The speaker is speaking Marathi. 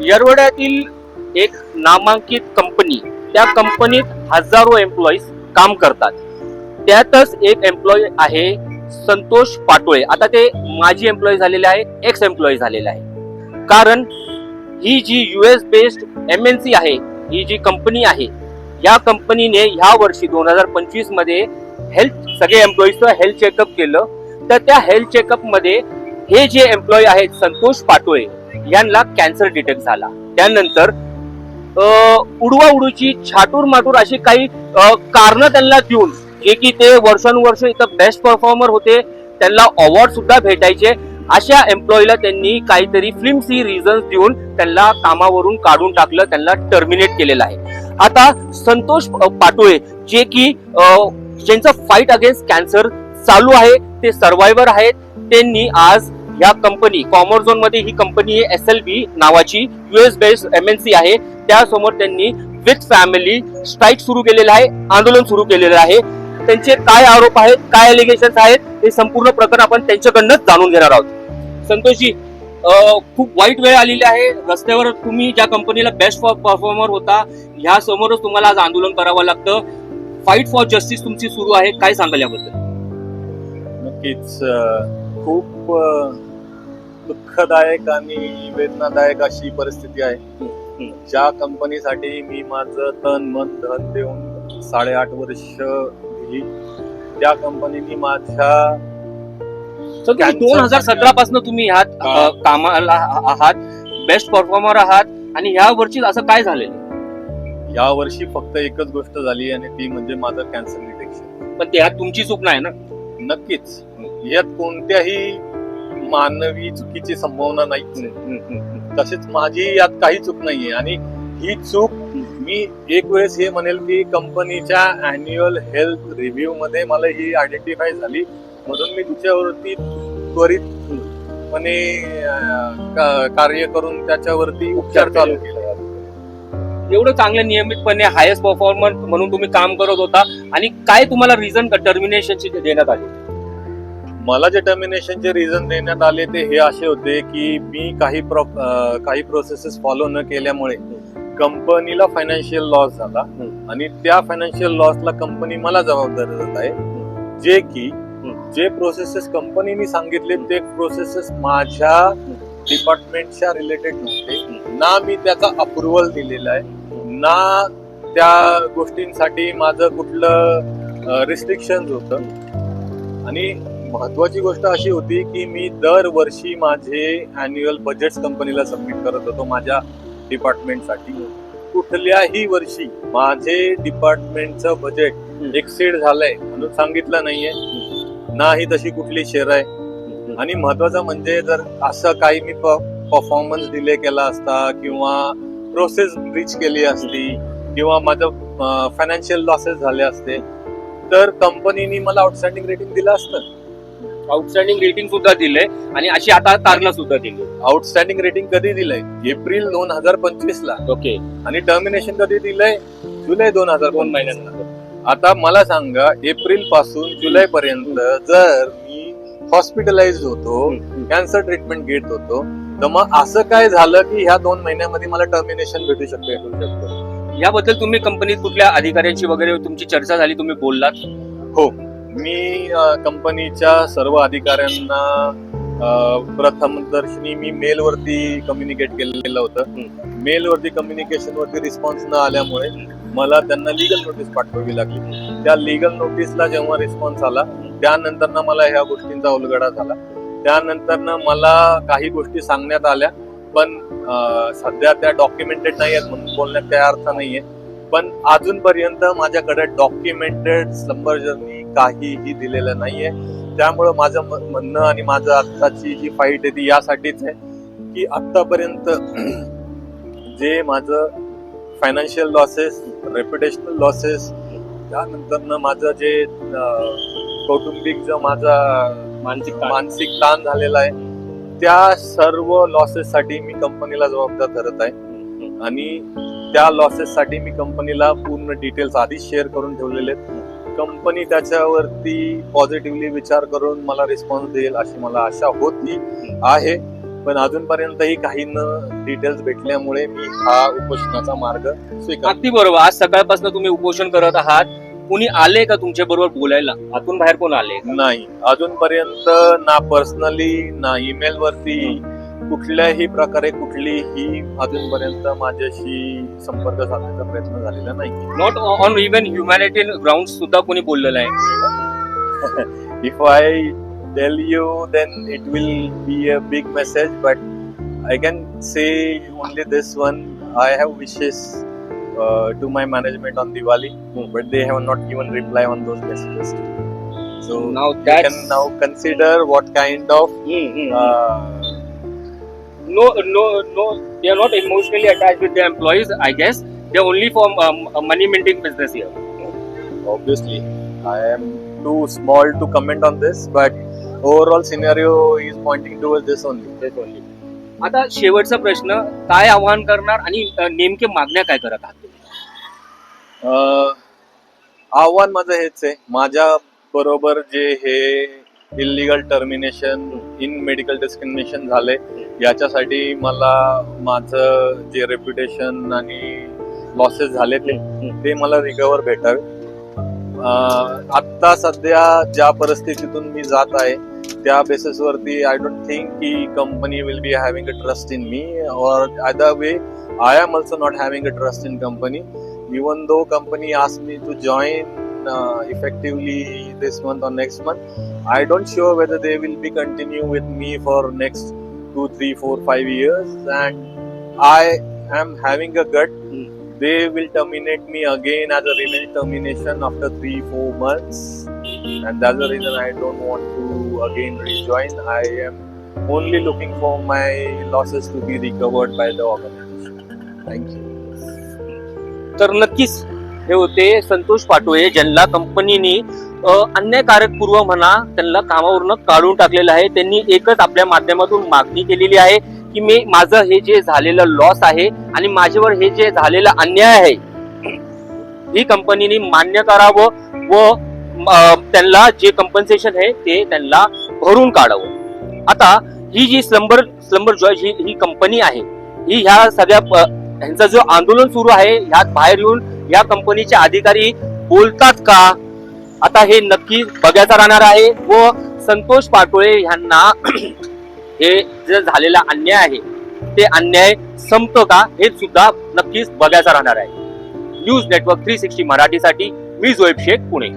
येरवड्यातील एक नामांकित कंपनी त्या कंपनीत हजारो एम्प्लॉईज काम करतात. त्यातच एक एम्प्लॉई आहे संतोष पाटोळे. आता ते माजी एम्प्लॉई झालेले आहे एक्स एम्प्लॉई झालेले आहे. कारण ही जी US based M N C आहे ही जी कंपनी आहे या कंपनीने ह्या वर्षी दोन हजार पंचवीसमध्ये हेल्थ सगळे एम्प्लॉईजचं हेल्थ चेकअप केलं. तर त्या हेल्थ चेकअपमध्ये हे जे एम्प्लॉई आहेत संतोष पाटोळे यांना कॅन्सर डिटेक्ट झाला. त्यानंतर उडवा उडूची छाटूर माटूर अशी काही कारण त्यांना देऊन जे की ते वर्षानुवर्ष इथं बेस्ट परफॉर्मर होते त्यांना अवॉर्ड सुद्धा भेटायचे. अशा एम्प्लॉईला त्यांनी काहीतरी फिल्म सी रिझन्स देऊन त्यांना कामावरून काढून टाकलं त्यांना टर्मिनेट केलेलं आहे. आता संतोष पाटोळे जे की ज्यांचं फाईट अगेन्स्ट कॅन्सर चालू आहे ते सर्वायवर आहेत त्यांनी आज या कंपनी कॉमर्स झोनमध्ये ही कंपनी एस एल बी नावाची US based M N C आहे. त्यासमोर त्यांनी विथ फॅमिली स्ट्राईक सुरू केलेलं आहे आंदोलन सुरू केलेलं आहे. त्यांचे काय आरोप आहेत काय अलिगेशन आहेत हे संपूर्ण प्रकरण आपण त्यांच्याकडनंच जाणून घेणार आहोत. संतोषजी खूप वाईट वेळ आलेली आहे. रस्त्यावर तुम्ही ज्या कंपनीला बेस्ट फॉर परफॉर्मर होता ह्या समोरच तुम्हाला आज आंदोलन करावं लागतं. फाईट फॉर जस्टिस तुमची सुरू आहे काय सांगाल याबद्दल? नक्कीच खूप दुःखदायक आणि वेदनादायक अशी परिस्थिती आहे. ज्या कंपनीसाठी मी माझं तन मन धन देऊन साडेआठ वर्ष दिली त्या कंपनीने माझ्या दोन हजार सतरा पासून तुम्ही ह्यात कामाला आहात बेस्ट परफॉर्मर आहात आणि ह्या वर्षी असं काय झालेलं? या वर्षी फक्त एकच गोष्ट झाली आणि ती म्हणजे माझं कॅन्सर डिटेक्शन पण त्यात तुमची चूक नाही ना? नक्कीच. यात कोणत्याही मानवी चुकीची संभावना नाही. तसेच माझी यात काही चूक नाहीये आणि ही चूक मी एक वेळेस हे म्हणेल की कंपनीच्या अॅन्युअल हेल्थ रिव्ह्यू मध्ये मला ही आयडेंटिफाय झाली. म्हणून मी तिच्यावरती त्वरितपणे कार्य करून त्याच्यावरती उपचार चालू केले. एवढं चांगलं नियमितपणे हायेस्ट परफॉर्मर म्हणून तुम्ही काम करत होता. आणि काय तुम्हाला रिझन टर्मिनेशनची देण्यात आली? मला जे टर्मिनेशनचे रिझन देण्यात आले ते हे असे होते की मी काही प्रो काही प्रोसेसेस फॉलो न केल्यामुळे कंपनीला फायनान्शियल लॉस झाला. आणि त्या फायनान्शियल लॉसला कंपनी मला जबाबदार धरत आहे. जे की जे प्रोसेसेस कंपनीने सांगितले ते प्रोसेसेस माझ्या डिपार्टमेंटच्या रिलेटेड नव्हते. ना मी त्याचा अप्रुव्हल दिलेला आहे. ना त्या गोष्टींसाठी माझं कुठलं रिस्ट्रिक्शन होतं. आणि महत्वाची गोष्ट अशी होती की मी दरवर्षी माझे अॅन्युअल बजेट कंपनीला सबमिट करत होतो माझ्या डिपार्टमेंटसाठी कुठल्याही वर्षी माझे डिपार्टमेंटचं बजेट एक्सीड झालंय म्हणून सांगितलं नाहीये. नाही तशी कुठली शेअर आहे. आणि महत्वाचं म्हणजे जर असं काही मी परफॉर्मन्स डिले केला असता किंवा प्रोसेस ब्रिच केली असती किंवा माझं फायनान्शियल लॉसेस झाले असते तर कंपनीने मला आउटस्टँडिंग रेटिंग दिलं असतं. आउटस्टँडिंग रेटिंग सुद्धा दिले आणि अशी आता कारण सुद्धा दिली. आउटस्टँडिंग रेटिंग कधी दिलंय? एप्रिल दोन हजार पंचवीस ला. ओके आणि टर्मिनेशन कधी दिलंय? जुलै दोन हजार दोन महिन्यांनंतर. आता मला सांगा एप्रिलपासून जुलै पर्यंत जर मी हॉस्पिटलाइज होतो कॅन्सर ट्रीटमेंट घेत होतो तर मग असं काय झालं की ह्या दोन महिन्यामध्ये मला टर्मिनेशन भेटू शकते भेटू शकतो याबद्दल तुम्ही कंपनीत कुठल्या अधिकाऱ्यांची वगैरे तुमची चर्चा झाली तुम्ही बोललात? हो. मी कंपनीच्या सर्व अधिकाऱ्यांना अ, प्रथम दर्शनी मी मेलवरती कम्युनिकेट केलेलं होतं. मेलवरती कम्युनिकेशन वरती रिस्पॉन्स न आल्यामुळे मला त्यांना लिगल नोटीस पाठवावी लागली. त्या लिगल नोटीसला जेव्हा रिस्पॉन्स आला त्यानंतर ना मला ह्या गोष्टींचा उलगडा झाला. त्यानंतर ना मला काही गोष्टी सांगण्यात आल्या पण सध्या त्या डॉक्युमेंटेड नाही आहेत म्हणून बोलण्यात काही अर्थ नाहीये. पण अजूनपर्यंत माझ्याकडे डॉक्युमेंटेड स्लंबर जर्नी काहीही दिलेलं नाहीये. त्यामुळं माझं म्हणणं आणि माझं आत्ताची जी फाईट आहे ती यासाठीच आहे की आत्तापर्यंत जे माझं फायनान्शियल लॉसेस रेप्युटेशनल लॉसेस त्यानंतर माझं जे कौटुंबिक जो माझा मानसिक मानसिक ताण झालेला आहे त्या सर्व लॉसेस साठी मी कंपनीला जबाबदार धरत आहे. आणि त्या लॉसेस साठी मी कंपनीला पूर्ण डिटेल्स आधीच शेअर करून ठेवलेले आहेत. कंपनी त्याच्यावरती पॉझिटिव्हली विचार करून मला रिस्पॉन्स देईल अशी मला आशा होती आहे. पण अजूनपर्यंतही काही न डिटेल्स भेटल्यामुळे मी हा उपोषणाचा मार्ग स्वीकार अगदी बरोबर. आज सकाळपासून तुम्ही उपोषण करत आहात. कुणी आले का तुमच्या बरोबर बोलायला? आतून बाहेर कोण आले? नाही. अजूनपर्यंत ना पर्सनली ना ईमेल वरती कुठल्याही प्रकारे कुठलीही अजूनपर्यंत माझ्याशी संपर्क साधण्याचा प्रयत्न झालेला नाही. Not on even humanitarian ground सुद्धा कोणी बोललेलं आहे. If I tell you then it will be a big message but I can say only this one I have wishes to my management on Diwali but they have not even reply on दोन messages so now can now consider what kind of no no no they are not emotionally attached with their employees i guess they're only for um, a money minting business here obviously I am too small to comment on this, but overall scenario is pointing towards this only. That's only. आता शेवटचा प्रश्न काय आव्हान करणार आणि अ, नेमके मागण्या काय करत आहात तुम्ही? अं, आव्हान माझं हेच आहे माझ्या बरोबर जे हे illegal termination in medical discrimination झाले. याच्यासाठी मला माझं जे रेप्युटेशन आणि लॉसेस झाले ते ते मला रिकवर भेटावे आत्ता सध्या ज्या परिस्थितीतून मी जात आहे त्या बेसिसवरती आय डोंट थिंक की company will be having a trust in me और other way I am also not having a trust in company even though company आज मी to join uh, effectively this month or next month i don't sure whether they will be continue with me for next two three four five years and i am having a gut Hmm. they will terminate me again as a revenge termination after three four months and that's the reason i don't want to again rejoin i am only looking for my losses to be recovered by the organization thank you तर नक्कीच हे होते संतोष पाटोळे ज्यांना कंपनीने अन्यायकारक पूर्व म्हणा त्यांना कामावरून काढून टाकलेलं आहे. त्यांनी एकच आपल्या माध्यमातून मागणी केलेली आहे की मी माझं हे जे झालेलं लॉस आहे आणि माझ्यावर हे जे झालेलं अन्याय आहे ही कंपनीने मान्य करावं व त्यांना जे कम्पन्सेशन आहे ते त्यांना भरून काढावं. आता ही जी स्लंबर स्लंबर जॉय ही ही कंपनी आहे ही ह्या सगळ्या ह्यांचा जो आंदोलन सुरू आहे ह्यात बाहेर येऊन या कंपनीचे अधिकारी बोलतात का? आता हे नक्की बघायचं राहणार आहे व संतोष पाटोळे यांना हे जे झालेला अन्याय आहे ते अन्याय संपतो का? हे सुद्धा नक्कीच बघायचं राहणार आहे. न्यूज नेटवर्क थ्री सिक्स्टी मराठीसाठी मी जोएब शेख पुणे.